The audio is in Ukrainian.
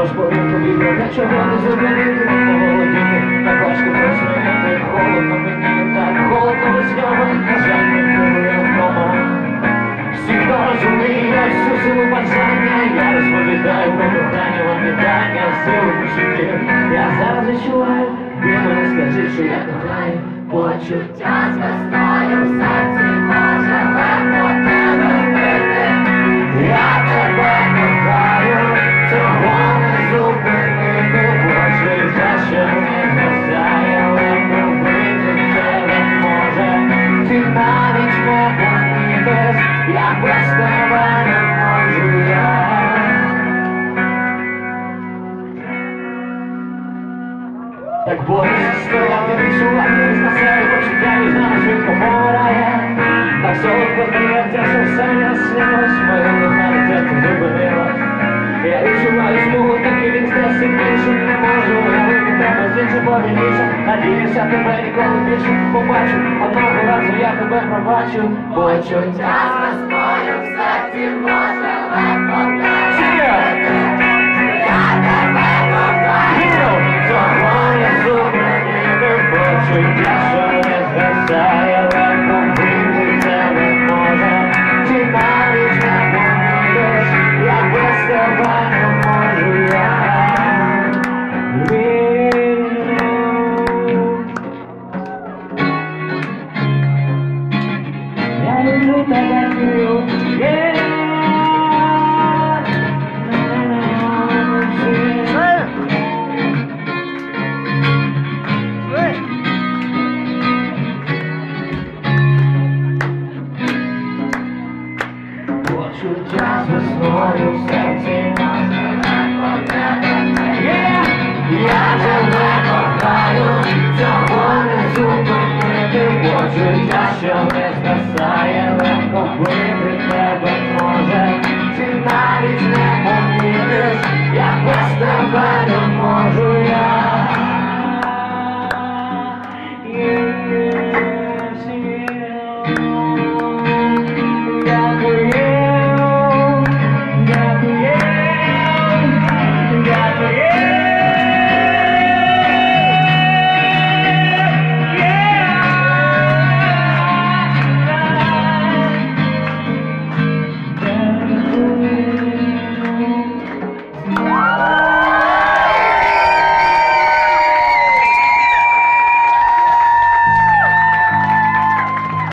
Розповім тобі про те, чого не зупинити Поволодіти, так важко просміяти Холодно мені, так холодно весньово На жаль, не впливає в тому Всі, хто розуміє всю силу бажання. Я розповідаю про кохання, лапітання, силу почуттів Я зараз відчуваю, він мене скажи, що я кохаю. Почуття зростаю все Так і. Так. Я відчуваю смугу, такий він стрес сильніше, не можу уявити тебе з іншим повільніше. Надіюся, тебе ніколи більше побачу, одного пробачу, почуття. з весною в серці може легко З весною в серці Yeah. Я тебе кохаю, цього не зупинити, почуття, що не згасає.